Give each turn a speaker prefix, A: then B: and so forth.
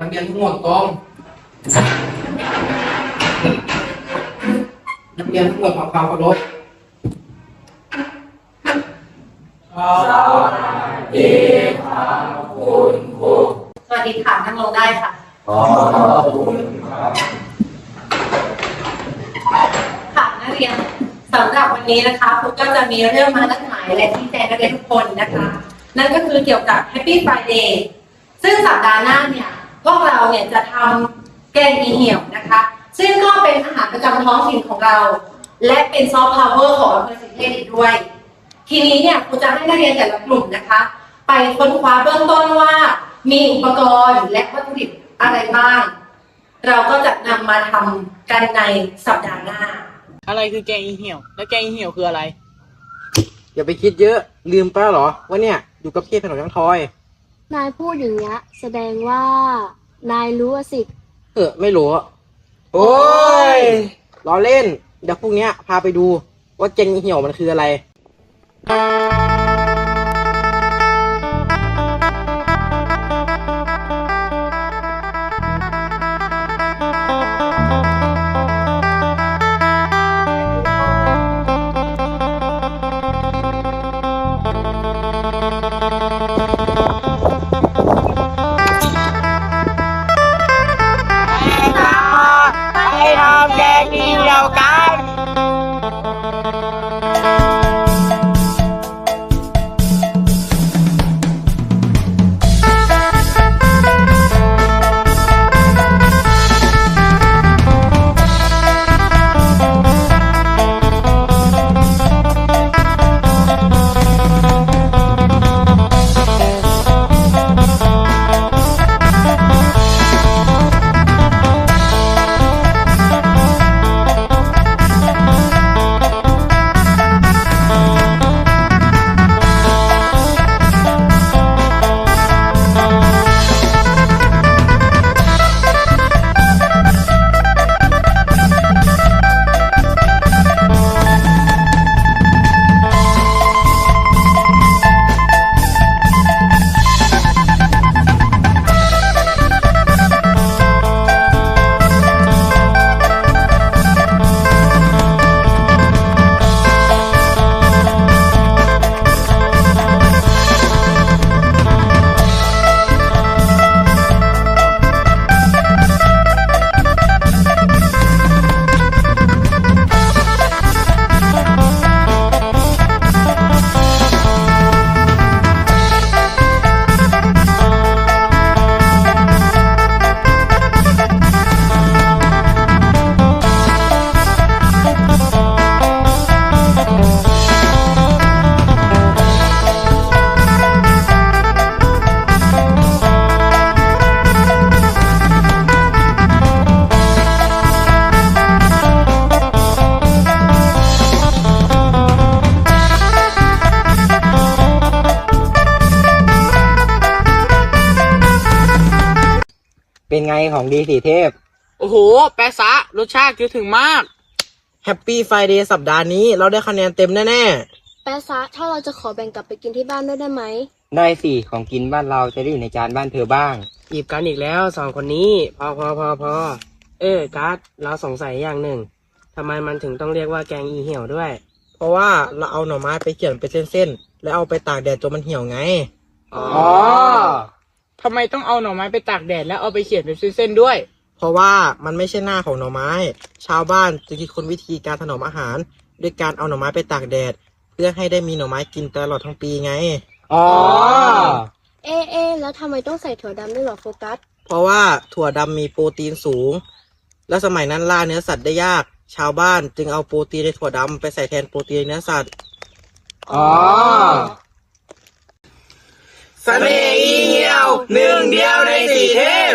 A: นักเรียนทั้งหมดตรงนักเรียนทั้งหมดขอความเคารพ
B: สวัสดีค่ะนั่งลงได้ค่ะค่ะนักเรียนสำหรับวันนี้นะคะครูก็จะมีเรื่องมานัดหมายและที่แจ้งนักเรียนทุกคนนะคะ นั่นก็คือเกี่ยวกับ Happy Friday ซึ่งสัปดาห์หน้าเนี่ยพ วกเราเนี่ยจะทำแกงอีเหี่ยวนะคะ ซึ่งก็เป็นอาหารประจำท้องถิ่นของเรา และเป็นซอฟต์พาวเวอร์ของอำเภอสิงห์เทพอีกด้วย ทีนี้เนี่ยครูจะให้นักเรียนแต่ละกลุ่มนะคะ ไปค้นคว้าเบื้องต้นว่า มีอุปกรณ์และวัตถุดิบอะไรบ้าง เราก็จะนำมาทำกันในสัปดาห์หน้า
C: อะไรคือแกงอีเหี่ยว แล้วแกงอีเหี่ยวคืออะไร
A: อย่าไปคิดเยอะ ลืมไปแล้วเหรอว่าเนี่ยอยู่กับพี่ขนมยังทอย
D: นายพูดอย่างเงี้ยแสดงว่า นายรู้อะสิ
A: เออไม่รู้อะโอ้ยล้อเล่น เดี๋ยวพรุ่งเนี้ยพาไปดูว่าเจงเหี่ยวมันคืออะไร
C: ทำแก เหี่ยวกัน
A: เป็นไงของดีสีเทพ
C: โอ้โห แปะซะ รสชาติคือถึงมาก
A: แฮปปี้ไฟเดย์สัปดาห์นี้ เราได้คะแนนเต็มแน่
D: แปะซะถ้าเราจะขอแบ่งกลับไปกินที่บ้านด้วยได้ไหม
E: ได้สิ ของกินบ้านเราจะได้อยู่ในจานบ้านเธอบ้าง
F: หยิบกันอีกแล้วสองคนนี้พอพอพอพอเออการ์ดเราสงสัยอย่างหนึ่งทำไมมันถึงต้องเรียกว่าแกงอีเหี่ยวด้วย
A: ๆเพราะว่าเราเอาหน่อไม้ไปเขียนเป็นเส้นๆ แล้วเอาไปตากแดดจนมันเหี่ยวไง
E: อ๋อ
C: ทำไมต้องเอาหน่อไม้ไปตากแดดแล้วเอาไปเขียนเป็นเส้นๆด้วย
A: เพราะว่ามันไม่ใช่หน้าของหน่อไม้ ชาวบ้านจึงคิดค้นวิธีการถนอมอาหาร ด้วยการเอาหน่อไม้ไปตากแดด เพื่อให้ได้มีหน่อไม้กินตลอดทั้งปีไง
E: อ๋อ
D: เอะเอะแล้วทำไมต้องใส่ถั่วดำด้วยเหรอโฟกัส
A: เพราะว่าถั่วดำมีโปรตีนสูง และสมัยนั้นล่าเนื้อสัตว์ได้ยาก ชาวบ้านจึงเอาโปรตีนในถั่วดำไปใส่แทนโปรตีนในเนื้อสัตว์
E: อ๋อ
C: เสน่ห์อีเหี่ยวหนึ่งเดียวในสี่เทพ